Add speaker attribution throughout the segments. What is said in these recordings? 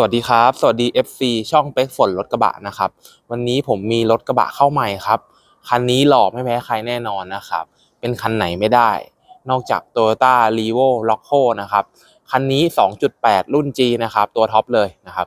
Speaker 1: สวัสดีครับ สวัสดี FC ช่องเป็กฝนรถกระบะนะครับ วันนี้ผมมีรถกระบะเข้าใหม่ครับ คันนี้หล่อไม่แพ้ใครแน่นอนนะครับ เป็นคันไหนไม่ได้ นอกจาก Toyota r e v o l o c o นะครับ คันนี้ 2.8 รุ่น G นะครับ ตัวท็อปเลยนะครับ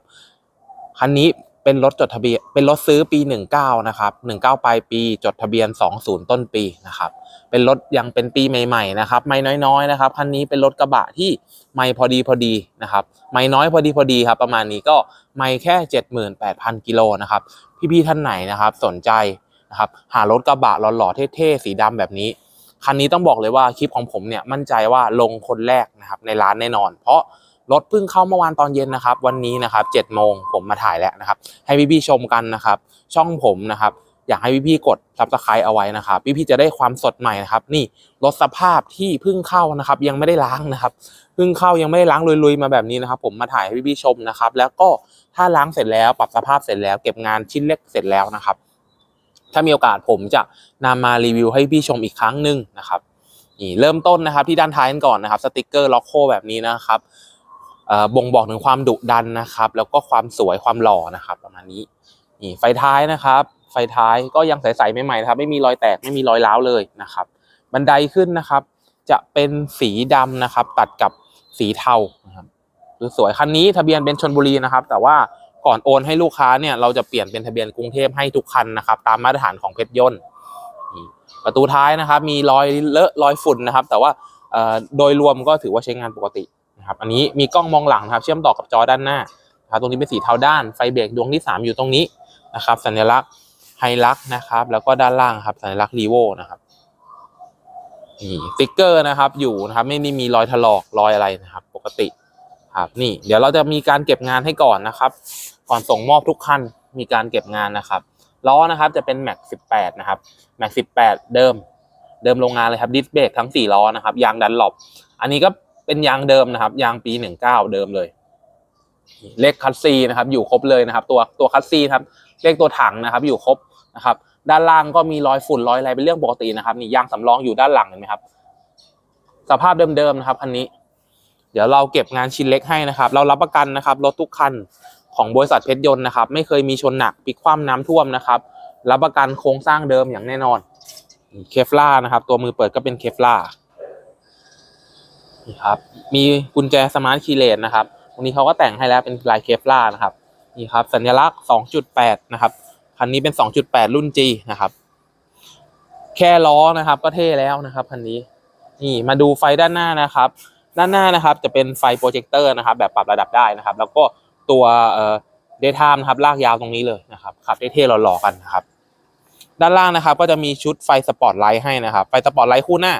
Speaker 1: คันนี้ เป็นรถจดทะเบียนเป็นรถซื้อปี 19 นะครับ19 ปลายปีจดทะเบียน 20 ต้นปีนะครับเป็นรถยังเป็นปีใหม่ๆนะครับไม่น้อยๆนะครับคันนี้เป็นรถกระบะที่ไม่พอดีพอดีนะครับไม่น้อยพอดีพอดีครับประมาณนี้ก็ไม่แค่ 78,000 กิโลนะครับพี่ๆท่านไหนนะครับสนใจนะครับหารถกระบะหล่อๆเท่ๆสีดำแบบนี้คันนี้ต้องบอกเลยว่าคลิปของผมเนี่ยมั่นใจว่าลงคนแรกนะครับในร้านแน่นอน เพราะ รถเพิ่งเข้าเมื่อวานตอนเย็นนะครับ วันนี้นะครับ7โมงผมมาถ่ายแล้วนะครับ ให้พี่ๆชมกันนะครับ ช่องผมนะครับ อยากให้พี่ๆกด subscribe เอาไว้นะครับ พี่ๆจะได้ความสดใหม่นะครับ นี่รถสภาพที่เพิ่งเข้านะครับ ยังไม่ได้ล้างนะครับเพิ่งเข้ายังไม่ได้ล้างลุยๆมาแบบนี้นะครับ ผมมาถ่ายให้พี่ๆชมนะครับ แล้วก็ถ้าล้างเสร็จแล้วปรับสภาพเสร็จแล้ว เก็บงานชิ้นเล็กเสร็จแล้วนะครับ ถ้ามีโอกาสผมจะนำมารีวิวให้พี่ชมอีกครั้งหนึ่งนะครับนี่เริ่มต้นนะครับที่ด้านท้ายกันก่อนนะครับสติกเกอร์ล็อกโคแบบนี้นะครับ บ่งบอกถึงความดุดันนะครับ แล้วก็ความสวยความหล่อนะครับ ประมาณนี้นี่ไฟท้ายนะครับ ไฟท้ายก็ยังใสๆใหม่ๆนะครับ ไม่มีรอยแตกไม่มีรอยร้าวเลยนะครับ บันไดขึ้นนะครับ จะเป็นสีดำนะครับ ตัดกับสีเทานะครับคือสวยคันนี้ทะเบียนเป็นชนบุรีนะครับ แต่ว่าก่อนโอนให้ลูกค้าเนี่ยเราจะเปลี่ยนเป็นทะเบียนกรุงเทพให้ทุกคันนะครับ ตามมาตรฐานของเพชรยนต์ประตูท้ายนะครับ มีรอยเลอะรอยฝุ่นนะครับ แต่ว่าโดยรวมก็ถือว่าใช้งานปกติ นะครับอันนี้มีกล้องมองหลังนะครับเชื่อมต่อกับจอด้านหน้าครับตรงนี้เป็นสีเทาด้านไฟเบรกดวงที่สามอยู่ตรงนี้นะครับ สัญลักษณ์ไฮลักนะครับแล้วก็ด้านล่างครับสัญลักษณ์รีโวนะครับนี่สติ๊กเกอร์นะครับอยู่นะครับไม่ได้มีรอยถลอกรอยอะไรนะครับ ปกติครับนี่เดี๋ยวเราจะมีการเก็บงานให้ก่อนนะครับ ก่อนส่งมอบทุกคันมีการเก็บงานนะครับล้อนะครับจะเป็น Max 18นะครับ Max 18เดิม เดิมโรงงานเลยครับดิสเบรกทั้ง4ล้อนะครับยางดันหลบอันนี้ก็ เป็นยางเดิมนะครับ ยางปี 19 เดิมเลย เลขคัสซีนะครับ อยู่ครบเลยนะครับ ตัวตัวคัสซีครับ เลขตัวถังนะครับ อยู่ครบนะครับ ด้านล่างก็มีรอยฝุ่นรอยอะไรเป็นเรื่องปกตินะครับนี่ยางสำรองอยู่ด้านหลังเห็นไหมครับ สภาพเดิมๆนะครับคันนี้ เดี๋ยวเราเก็บงานชิ้นเล็กให้นะครับ เรารับประกันนะครับรถทุกคันของบริษัทเพชรยนต์นะครับ ไม่เคยมีชนหนักพลิกคว่ำน้ำท่วมนะครับ รับประกันโครงสร้างเดิมอย่างแน่นอนเคฟล่านะครับ ตัวมือเปิดก็เป็นเคฟล่า นี่ครับ มีกุญแจสมาร์ทคีย์เลนนะครับตรงนี้เขาก็แต่งให้แล้วเป็นลายเคฟล่านะครับ นี่ครับ สัญลักษณ์ 2.8 นะครับ คันนี้เป็น 2.8 รุ่น G นะครับ แค่ล้อนะครับ ก็เท่แล้วนะครับคันนี้ นี่มาดูไฟด้านหน้านะครับ ด้านหน้านะครับจะเป็นไฟโปรเจคเตอร์นะครับ แบบปรับระดับได้นะครับ แล้วก็ตัวเอ่อเดย์ไทม์นะครับลากยาวตรงนี้เลยนะครับขับเท่ๆหล่อๆกันนะครับ ด้านล่างนะครับ ก็จะมีชุดไฟสปอตไลท์ให้นะครับ ไฟสปอตไลท์คู่หน้า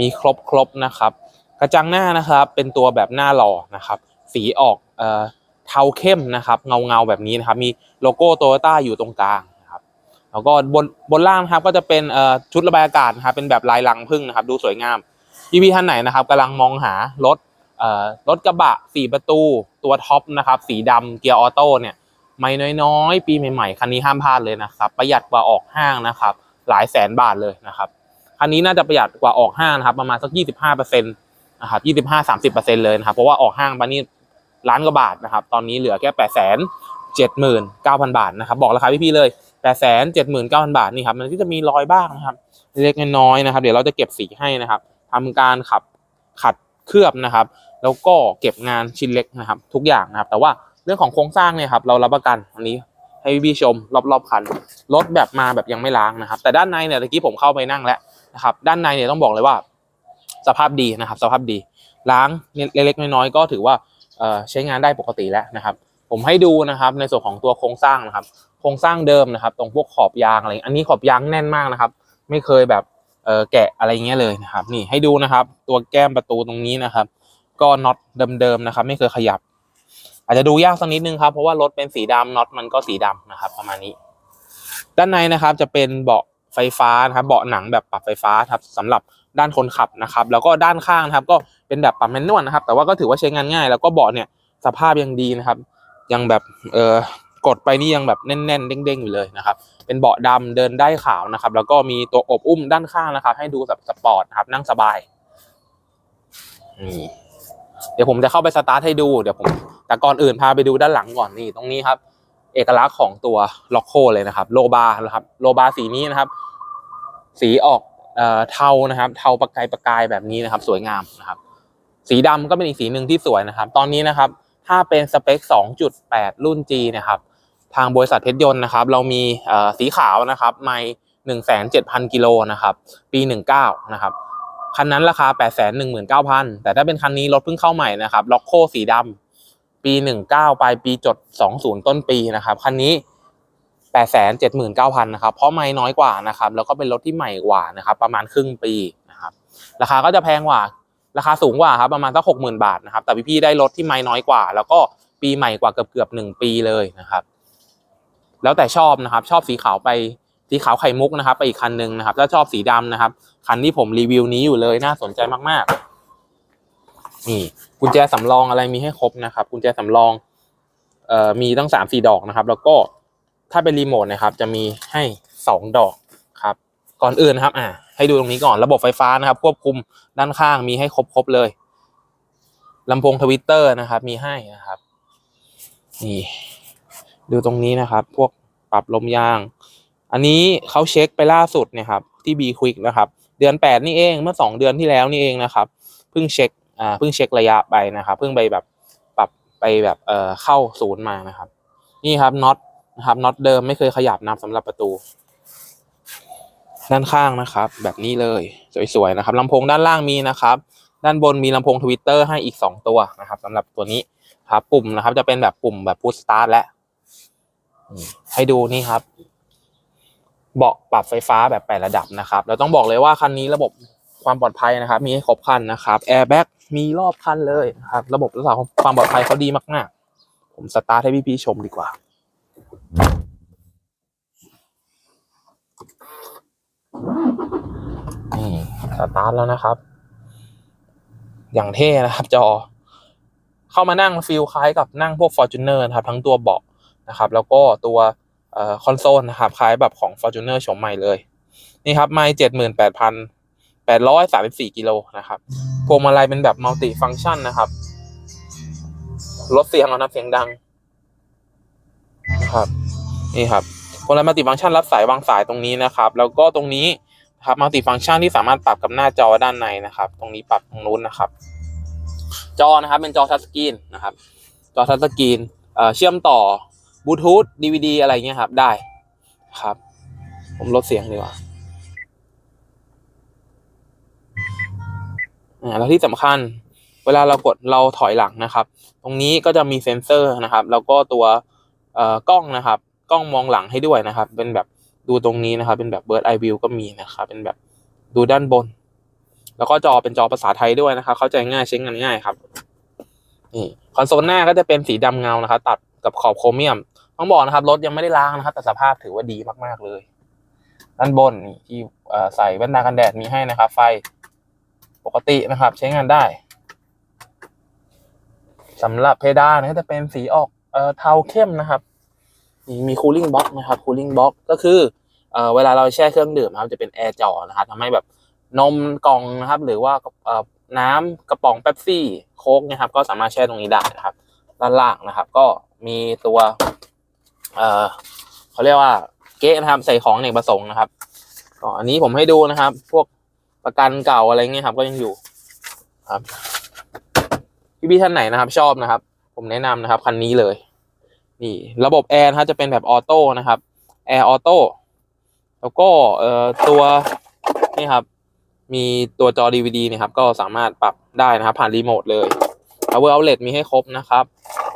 Speaker 1: มีครบครบๆนะครับ กระจังหน้านะครับเป็นตัวแบบหน้าหล่อนะครับ สีออกเอ่อเทาเข้มนะครับ เงาเงาแบบนี้นะครับ มีโลโก้โตโยต้าอยู่ตรงกลางนะครับ แล้วก็บนบนล่างนะครับก็จะเป็นเอ่อชุดระบายอากาศนะครับเป็นแบบลายลังพึ่งนะครับ ดูสวยงามพี่พี่ๆท่านไหนนะครับกำลังมองหารถเอ่อรถกระบะสี่ประตูตัวท็อปนะครับ สีดำเกียร์ออโต้เนี่ยไม่น้อยๆ ปีใหม่ๆ คันนี้ห้ามพลาดเลยนะครับ ประหยัดกว่าออกห้างนะครับ หลายแสนบาทเลยนะครับ คันนี้น่าจะประหยัดกว่าออกห้างนะครับประมาณสักยี่สิบห้าเปอร์เซ็นต์นะครับยี่สิบห้าสามสิบเปอร์เซ็นต์เลยนะครับเพราะว่าออกห้างไปนี่ล้านกว่าบาทนะครับ ตอนนี้เหลือแค่แปดแสนเจ็ดหมื่นเก้าพันบาทนะครับ บอกราคาพี่ๆเลยแปดแสนเจ็ดหมื่นเก้าพันบาทนี่ครับมันก็จะมีรอยบ้างนะครับเล็กน้อยนะครับ เดี๋ยวเราจะเก็บสีให้นะครับทำการขับขัดเคลือบนะครับ แล้วก็เก็บงานชิ้นเล็กนะครับ ทุกอย่างนะครับ แต่ว่าเรื่องของโครงสร้างเนี่ยครับเรารับประกันอันนี้ให้พี่ชมรอบๆคันรถแบบมาแบบยังไม่ล้างนะครับ แต่ด้านในเนี่ยตะกี้ผมเข้าไปนั่งแล้ว นะครับ ด้านในเนี่ยต้องบอกเลยว่า สภาพดีนะครับ สภาพดี ล้างเล็กๆน้อยๆก็ถือว่าใช้งานได้ปกติแล้วนะครับ ผมให้ดูนะครับในส่วนของตัวโครงสร้างนะครับ โครงสร้างเดิมนะครับ ตรงพวกขอบยางอะไร อันนี้ขอบยางแน่นมากนะครับ ไม่เคยแบบแกะอะไรเงี้ยเลยนะครับ นี่ให้ดูนะครับ ตัวแก้มประตูตรงนี้นะครับ ก็น็อตเดิมๆนะครับ ไม่เคยขยับ อาจจะดูยากสักนิดนึงครับเพราะว่ารถเป็นสีดำน็อตมันก็สีดำนะครับ ประมาณนี้ ด้านในนะครับจะเป็นเบาะ ไฟฟ้านะครับเบาะหนังแบบปรับไฟฟ้าครับสำหรับด้านคนขับนะครับ แล้วก็ด้านข้างนะครับก็เป็นแบบปรับแมนนวลนะครับ แต่ว่าก็ถือว่าใช้งานง่าย แล้วก็เบาะเนี่ยสภาพยังดีนะครับ ยังแบบเออกดไปนี่ยังแบบแน่นๆ เด้งๆอยู่เลยนะครับ เป็นเบาะดำเดินได้ขาวนะครับ แล้วก็มีตัวอบอุ้มด้านข้างนะครับ ให้ดูแบบสปอร์ตนะครับนั่งสบายนี่เดี๋ยวผมจะเข้าไปสตาร์ทให้ดู เดี๋ยวผม แต่ก่อนอื่นพาไปดูด้านหลังก่อนนี่ตรงนี้ครับ เอกลักษณ์ของตัวล็อกโคเลยนะครับ โลบาร์นะครับ โลบาร์สีนี้นะครับ สีออกเออเทานะครับ เทาประกายประกายแบบนี้นะครับ สวยงามนะครับ สีดำก็เป็นอีกสีหนึ่งที่สวยนะครับ ตอนนี้นะครับ ถ้าเป็นสเปค 2.8 รุ่น G นะครับ ทางบริษัทเพชรยนต์นะครับ เรามีสีขาวนะครับ ไม่หนึ่งแสนเจ็ดพันกิโลนะครับ ปีหนึ่งเก้านะครับคันนั้นราคาแปดแสนหนึ่งแต่ถ้าเป็นคันนี้รถเพิ่งเข้าใหม่นะครับ ล็อกโคสีดำ ปีหนึ่งเก้าปลายปีจดสองศูนย์ต้นปีนะครับคันนี้แปดแสนเจ็ดหมื่นเก้าพันนะครับเพราะไม่น้อยกว่านะครับแล้วก็เป็นรถที่ใหม่กว่านะครับประมาณครึ่งปีนะครับราคาก็จะแพงกว่าราคาสูงกว่าครับประมาณสักหกหมื่นบาทนะครับแต่พี่ๆได้รถที่ไม่น้อยกว่า แล้วก็ปีใหม่กว่าเกือบเกือบหนึ่งปีเลยนะครับ แล้วแต่ชอบนะครับ ชอบสีขาวไปสีขาวไข่มุกนะครับ ไปอีกคันหนึ่งนะครับถ้าชอบสีดำนะครับ คันที่ผมรีวิวนี้อยู่เลยน่าสนใจมากๆ นี่กุญแจสำรองอะไรมีให้ครบนะครับกุญแจสำรองเอ่อมีตั้งสามสี่ดอกนะครับ แล้วก็ถ้าเป็นรีโมทนะครับ จะมีให้สองดอกครับ ก่อนอื่นนะครับ อ่า ให้ดูตรงนี้ก่อนระบบไฟฟ้านะครับ ควบคุมด้านข้างมีให้ครบๆเลยลำโพงทวิตเตอร์นะครับ มีให้นะครับนี่ดูตรงนี้นะครับ พวกปรับลมยาง อันนี้เขาเช็คไปล่าสุดเนี่ยครับ ที่ B Quick นะครับ เดือนแปดนี่เองเมื่อสองเดือนที่แล้วนี่เองนะครับเพิ่งเช็ค เพิ่งเช็คระยะไปนะครับเพิ่งไปแบบปรับไปแบบเอ่อเข้าศูนย์มานะครับ นี่ครับน็อตนะครับน็อตเดิมไม่เคยขยับนะครับสำหรับประตู ด้านข้างนะครับ แบบนี้เลยสวยๆนะครับลำโพงด้านล่างมีนะครับ ด้านบนมีลำโพงทวิตเตอร์ให้อีกสองตัวนะครับสำหรับตัวนี้ครับ ปุ่มนะครับ จะเป็นแบบปุ่มแบบพุชสตาร์ทและให้ดูนี่ครับเบาะปรับไฟฟ้าแบบแปดระดับนะครับ เราต้องบอกเลยว่าคันนี้ระบบความปลอดภัยนะครับ มีให้ครบคันนะครับแอร์แบ็ก มีรอบคันเลยนะครับ ระบบรักษาความปลอดภัยเขาดีมากๆ ผมสตาร์ทให้พี่ๆชมดีกว่า นี่สตาร์ทแล้วนะครับ อย่างเท่นะครับจอ เข้ามานั่งฟีลคล้ายกับนั่งพวก Fortuner นะครับ ทั้งตัวเบาะนะครับ แล้วก็ตัวคอนโซลนะครับ คล้ายแบบของ Fortuner โฉมใหม่เลย นี่ครับไม่เจ็ดหมื่นแปดพัน แปดร้อยสามสิบสี่กิโลนะครับพวงมาลัยเป็นแบบมัลติฟัง c t ชันนะครับลดเสียงเอานะเสียงดังนะครับนี่ครับพวงมาลัยมัลติฟัง c t ชันรับสายวางสายตรงนี้นะครับ แล้วก็ตรงนี้นครับมัลติฟัง c t ชันที่สามารถปรับกับหน้าจอด้านในนะครับ ตรงนี้ปรับตรงนู้นนะครับ จอนะครับเป็นจอทัชสกรีนนะครับ จอทัชสกรีนเอ่อเชื่อมต่อบลูทูธดีวดีอะไรเงี้ยครับได้ครับ ผมลดเสียงดีกว่า อ่าแล้วที่สำคัญเวลาเรากดเราถอยหลังนะครับ ตรงนี้ก็จะมีเซ็นเซอร์นะครับ แล้วก็ตัวเอ่อกล้องนะครับ กล้องมองหลังให้ด้วยนะครับ เป็นแบบดูตรงนี้นะครับ เป็นแบบเบิร์ดไอวิวก็มีนะครับ เป็นแบบดูด้านบน แล้วก็จอเป็นจอภาษาไทยด้วยนะครับ เข้าใจง่ายใช้งานง่ายครับนี่คอนโซลหน้าก็จะเป็นสีดำเงานะครับ ตัดกับขอบโครเมียม ต้องบอกนะครับรถยังไม่ได้ล้างนะครับ แต่สภาพถือว่าดีมากๆเลย ด้านบนนี่ที่ใส่แว่นตากันแดดมีให้นะครับ ไฟ ปกตินะครับ ใช้งานได้สำหรับเพดานก็จะเป็นสีออกเอ่อเทาเข้มนะครับมีคูลิ่งบ็อกนะครับคูลิ่งบ็อกก็คือเอ่อเวลาเราแช่เครื่องดื่มครับจะเป็นแอร์จอนะครับทำให้แบบนมกล่องนะครับ หรือว่าเอ่อน้ำกระป๋องเป๊ปซี่โค้กนะครับ ก็สามารถแช่ตรงนี้ได้นะครับ ด้านล่างนะครับ ก็มีตัวเอ่อเขาเรียกว่าเก๊ะนะครับใส่ของเอกประสงค์นะครับก็อันนี้ผมให้ดูนะครับ พวก ประกันเก่าอะไรเงี้ยครับ ก็ยังอยู่ครับพี่พี่ท่านไหนนะครับ ชอบนะครับ ผมแนะนำนะครับคันนี้เลย นี่ ระบบแอร์นะครับจะเป็นแบบออโต้นะครับแอร์ออโต้แล้วก็เอ่อตัวนี่ครับ มีตัวจอ DVD เนะครับ ก็สามารถปรับได้นะครับ ผ่านรีโมทเลย power outlet มีให้ครบนะครับ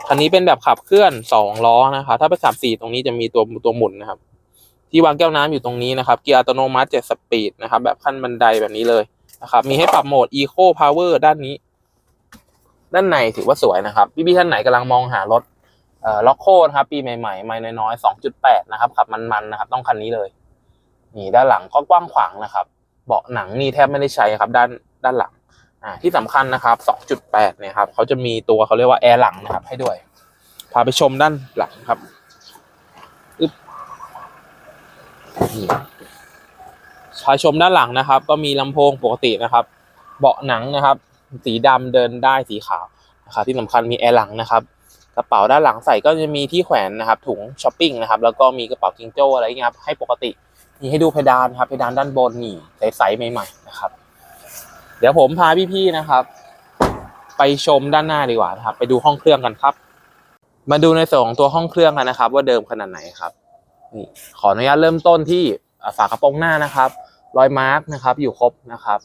Speaker 1: คันนี้เป็นแบบขับเคลื่อนสองล้อนะครับ ถ้าไปขับสี่ตรงนี้จะมีตัวตัวหมุนนะครับ ที่วางแก้วน้ำอยู่ตรงนี้นะครับเกียร์อัตโนมัติเจ็ดสปีดนะครับแบบขั้นบันไดแบบนี้เลยนะครับมีให้ปรับโหมด Eco Power ด้านนี้ ด้านในถือว่าสวยนะครับ พี่ๆท่านไหนกำลังมองหารถเอ่อล็อกโคนะครับปีใหม่ๆไม่น้อยๆสองจุดแปดนะครับขับมันๆนะครับต้องคันนี้เลยนี่ด้านหลังก็กว้างขวางนะครับ เบาะหนังนี่แทบไม่ได้ใช้ครับ ด้านด้านหลังอ่าที่สำคัญนะครับ 2.8 เนี่ยครับเขาจะมีตัวเขาเรียกว่าแอร์หลังนะครับให้ด้วย พาไปชมด้านหลังครับอึ๊บ นี่พาชมด้านหลังนะครับ ก็มีลำโพงปกตินะครับ เบาะหนังนะครับ สีดำเดินได้สีขาวนะครับที่สำคัญมีแอร์หลังนะครับกระเป๋าด้านหลังใส่ก็จะมีที่แขวนนะครับ ถุงช้อปปิ้งนะครับแล้วก็มีกระเป๋าจิงโจ้อะไรเงี้ยครับให้ปกติมีให้ดูเพดานครับเพดานด้านบนนี่ใสๆใหม่ๆนะครับ เดี๋ยวผมพาพี่ๆนะครับ ไปชมด้านหน้าดีกว่านะครับ ไปดูห้องเครื่องกันครับ มาดูในส่วนของตัวห้องเครื่องกันนะครับ ว่าเดิมขนาดไหนครับ นี่ขออนุญาตเริ่มต้นที่ฝากระโปรงหน้านะครับรอยมาร์กนะครับ อยู่ครบนะครับ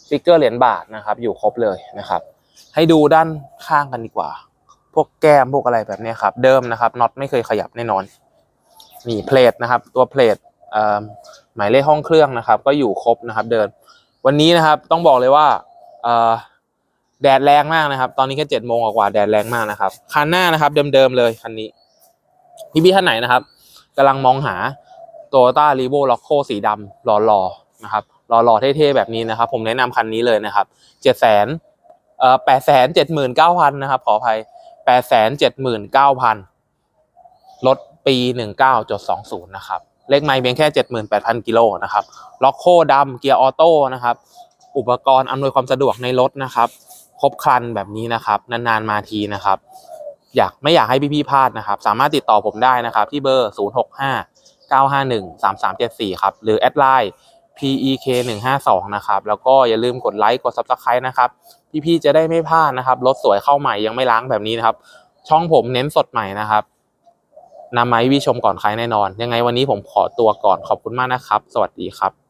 Speaker 1: สติกเกอร์เหรียญบาทนะครับ อยู่ครบเลยนะครับ ให้ดูด้านข้างกันดีกว่า พวกแก้มพวกอะไรแบบนี้ครับ เดิมนะครับน็อตไม่เคยขยับแน่นอนนี่เพลทนะครับ ตัวเพลทหมายเลขห้องเครื่องนะครับ ก็อยู่ครบนะครับ เดิน วันนี้นะครับต้องบอกเลยว่าแดดแรงมากนะครับ ตอนนี้แค่เจ็ดโมงกว่าแดดแรงมากนะครับคันหน้านะครับ เดิมๆเลยคันนี้พี่ๆท่านไหนนะครับ กำลังมองหา Toyota r e v o l o c o สีดำหล่อๆนะครับหล่อๆเท่ๆแบบนี้นะครับ ผมแนะนำคันนี้เลยนะครับเจ็ดแสนเอ่อแปดแสนเจ็ดหมื่นเก้าพันนะครับขออภัยแปดแสนเจ็ดหมื่นเก้าพันรถปีหนึ่งเก้าจดสองศูนย์นะครับเลขไมล์เพียงแค่เจ็ดหมื่นแปดพันกิโลนะครับล็อกโคดำเกียร์ออโต้นะครับอุปกรณ์อำนวยความสะดวกในรถนะครับ ครบครันแบบนี้นะครับ นานๆมาทีนะครับ อยากไม่อยากให้พี่ๆพลาดนะครับ สามารถติดต่อผมได้นะครับ ที่เบอร์ 0 6 5 9 5 1 3 3 7 4 ครับ หรือแอดไลน์ PEK 1 5 2นะครับ แล้วก็อย่าลืมกดไลค์กด Subscribe นะครับ พี่ๆจะได้ไม่พลาดนะครับรถสวยเข้าใหม่ยังไม่ล้างแบบนี้นะครับ ช่องผมเน้นสดใหม่นะครับนำมาให้พี่ชมก่อนใครแน่นอน ยังไงวันนี้ผมขอตัวก่อนขอบคุณมากนะครับ สวัสดีครับ